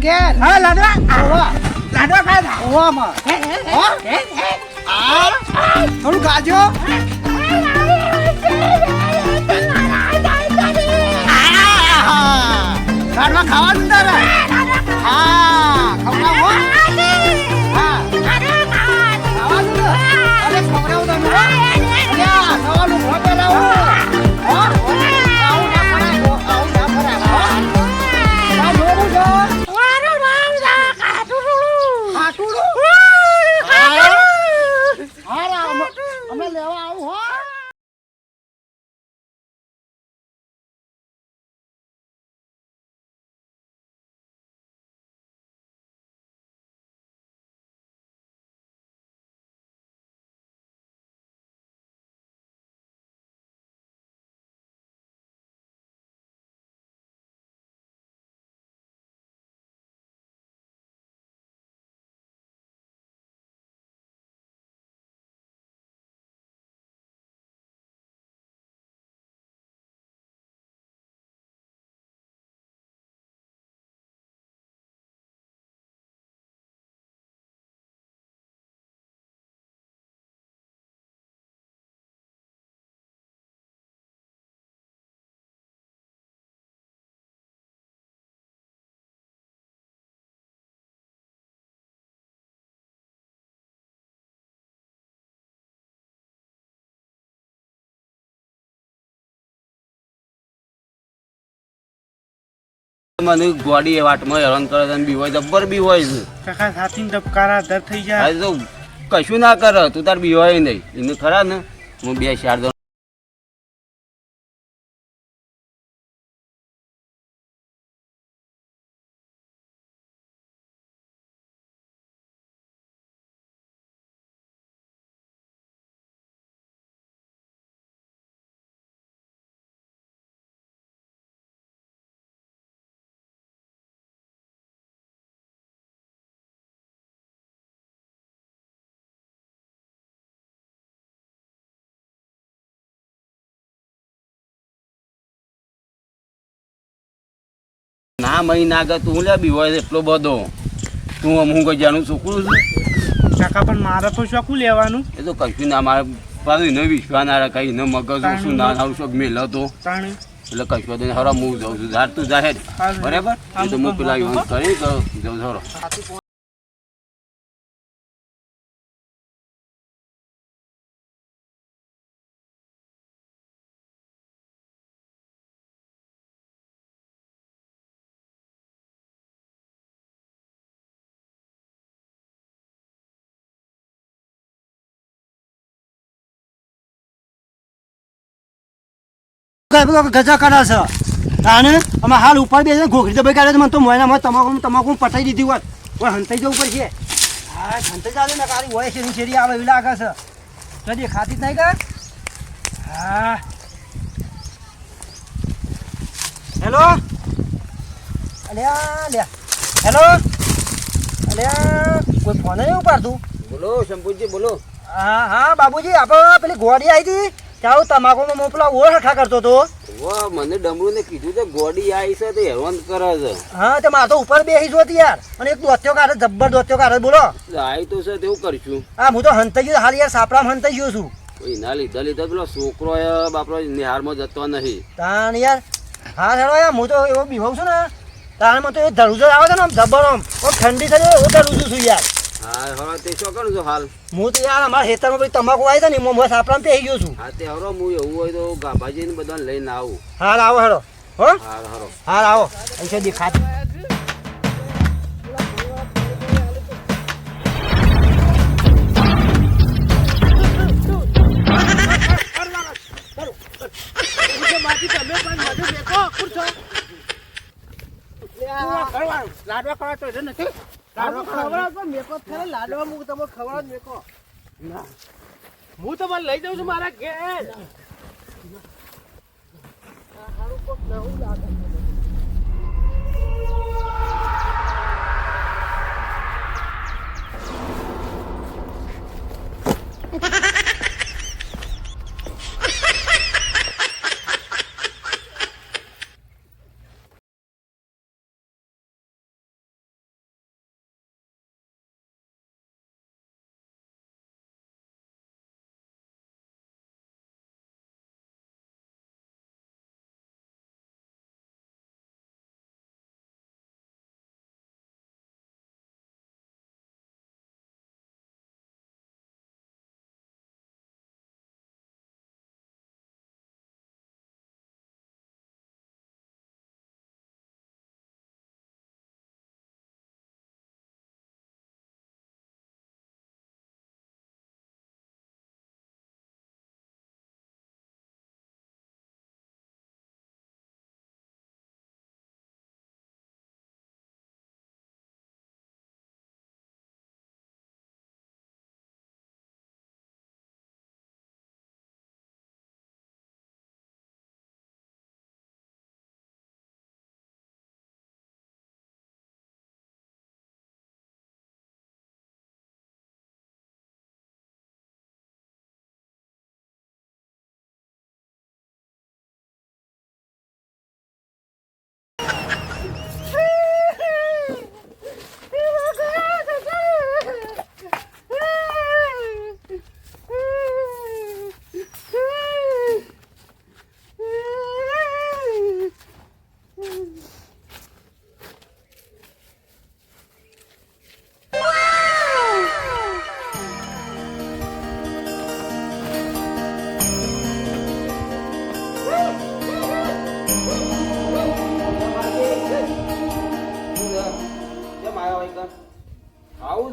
ઘેર. હા લાડવા? આવો લાડવા ખાય આવો માં હો આ થોડું ગાજો લાડવા હા ખવડાવો મને ગોડી એ વાટમાં હેરાન કરે છે બી હોય જબ્બર બી હોય છે. કાકા સાથી ધબકારા દર થઈ જાય. તો કશું ના કરે તું તાર બી હોય નહીં. એને ખરા ને? હું બે ચાર ના મહી ના કર તું લે બી હોય એટલો બધો. તું હું કઈ જાણું છોકરું છું. કાકા પણ મારે તો શું લેવાનું. એ તો કશું ના મારે પાછું એને વિશ્વા ના રાખે એને મગજ શું ના આવું શોખ મેલ હતો. એટલે કશું તો હરા હું જઉં છું. ધાર તું જાહેર બરાબર? એ તો હું પેલા કરી તો છું ગજા કરે છે. તાને અમે હાલ ઉપર બે ઘોઘરી દબાઈ કાઢે મને તો મોયના તમાકુ તમાકુ પટાઈ દીધી હોત કોઈ હંતાઈ જવું પડશે. હા હંતાઈ જાવે ને કારી હોય છે શેરી આવે એવી લાગે છે. તો દેખાતી જ નહીં કે? હા. હેલો? અલ્યા લ્યા હેલો? અલ્યા કોઈ ફોન નહીં ઉપાડતું? બોલો શંભુજી બોલો. હા હા બાબુજી આપણે પેલી ગોળી આવી હતી? ત્યાં તમાકુનો મોપલા ઓળ હઠા કરતો હતો. વાહ મને ડમરું ને કીધું છે ગોડી આવી છે તે હેરાન કરે છે. હા તે મારે તો ઉપર બેસી જોતી યાર. અને એક દોત્યો કાઢે જબ્બર દોત્યો કાઢે બોલો. આવી તો છે તેવું કરશું. હા હું તો હંતાઈ ગયો હાલ યાર સાપડામાં હંતાઈ ગયો છું. એના લીધા લીધા પેલો છોકરો બાપરો નિહારમાં જતો નહીં તાણ યાર હા હેડો યાર હું તો એવો બીવાઉં છું ને. તાણમાં તો એ ધરુજો આવે છે ને આમ જબ્બર આમ. ઠંડી થઈ એવું ધરુજું છું યાર. હા હવે તે શું કરું છું હાલ? હું તો યાર અમારા ખેતરમાં પેલી તમાકુ આવી છે ને હું બેસી ગયો છું. હા તે હરો હું એવું હોય તો ગાભાજીને બધાને લઈને આવું. હાલ આવો હરો હો? હાલ હરો. હાલ આવો. દેખાત લાડવા કરવા તો છે લાડો ખવડાવ. મેકો થાય લાડવા મૂક તમે ખવડાવ મેકો. હું તમારે લઈ જાઉં છું મારા ઘેર. સારું કોક Ha ha ha!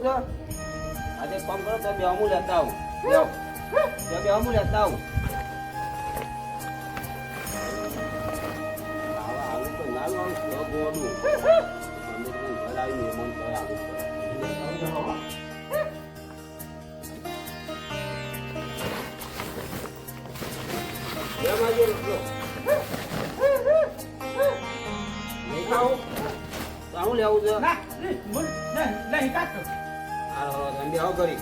તો આજે લાવું, કરો. અમે તો બે આવીને લેતા આવું બે બે બાજુ રોટલો. નહીં ખાવું? તો આવું લેવું છે. બેહી કરી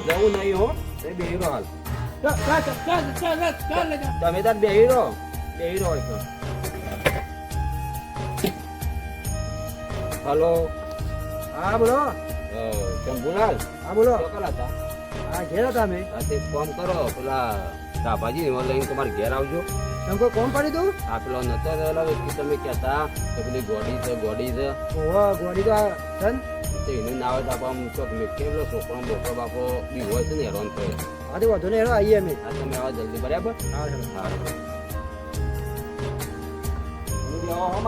જવું નહીં હો રહો હાલ. તમે તાર બે રહો બેહી રહો હલો. હા બોલો. શંભુલાલ હા બોલો. હતા હા ઘેર હતા અમે. આ તે ફોન કરો પેલા ડાભાજી એમાં લઈને તમારે ઘેર આવજો. તમે કોઈ કોમ પાડી દઉં? આ પેલો નતો રહેલો વ્યક્તિ તમે કહેતા કે પેલી ગોડી છે ગોડી છે. ઓહો ગોડી તો છે ને. તો એનું ના હોય તો આપણે આમ ચોક મેકે પેલો છોકરો બોકરો બાપો બી હોય છે ને હેરાન થયો હા તો વધુ નહીં હેરો આવીએ અમે. હા તમે આવો જલ્દી બરાબર? હા હા હા હું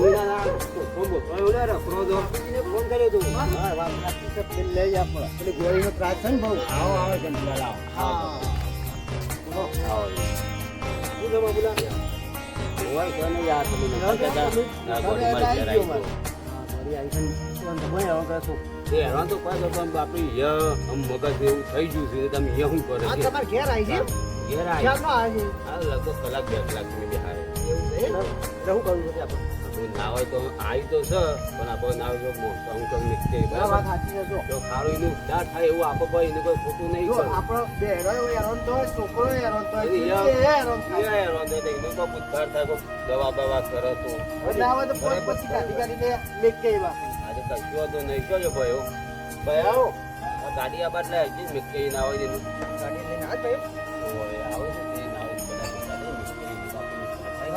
જાઓ હમાજી હા તું ના ના છોકરો મોકરો એવું લે રખડો તો બાપુજીને ફોન કર્યો હતો હા વાત સાચી છે પેલી લઈ આપ પેલી ગોળીનો ત્રાસ છે ને બહુ આવો આવો શંભુલાલ આવો હા આવો શું છે બાબુલા હોય તો નહીં યાર તમે નતા કહેતા. ના, ગોળી મારી ઘેર આવી ગયો. હા, ગોળી આવી છે ને. શું વાંધો નહીં, હવે કશું. એ હેરાન તો કોઈ કરતો પણ બાપરે ય મગજ એવું થઈ ગયું છે તમે ય શું કરે ઘેર આવી ઘેર આવી કલાક બે કલાક તમે શું કરવું છે આપણે? ના હોય તો આવી તો છે પણ આપણે ના હોય તો હું તમને કે બરાબર સાચી એનું ઉદ્ધાર થાય એવું આપો કોઈ ખોટું નહીં જો, આપણો હેરાન તો હોય, છોકરો હોય, થાય. દવા બવા કરે તો ના હોય તો ગાડી કે નહીં કયો ભાઈ ભાઈ આવો ગાડી આ બાટલા હજી મેક મેકે ના હોય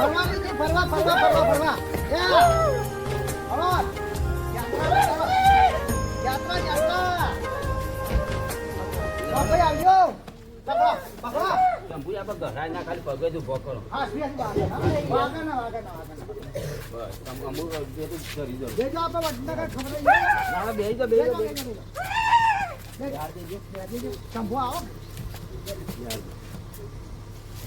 ફરવા. ફરવા. ફરવા ફરવા. યાત્રા. યાત્રા. બાપા, આવજો. પકડો, પકડો. શંભુ આપણે ગહરાય ના ખાલી પગે જ ઊભો કરો. હા, સ્પેસ. વાગે ના, વાગે ના. બસ, આમ અમુક બે તો ધરી દો. દેજો આપણે વડનગર ખબર નહીં. ના, બેહી જાઓ, બેહી જાઓ. શંભુ આવો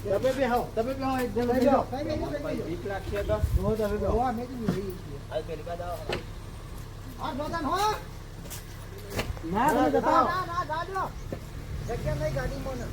તમે બે હો તમે બે હો એક જણ બેજો ભાઈ, બીક લાગશે તો? હો તમે બે હો અમે જ રહી છીએ હાલ, પેલી બાજુ આવો. આ જોતાન હો. ના તમે જતા ના ના જાજો જગ્યા નહીં ગાડીમાં ને.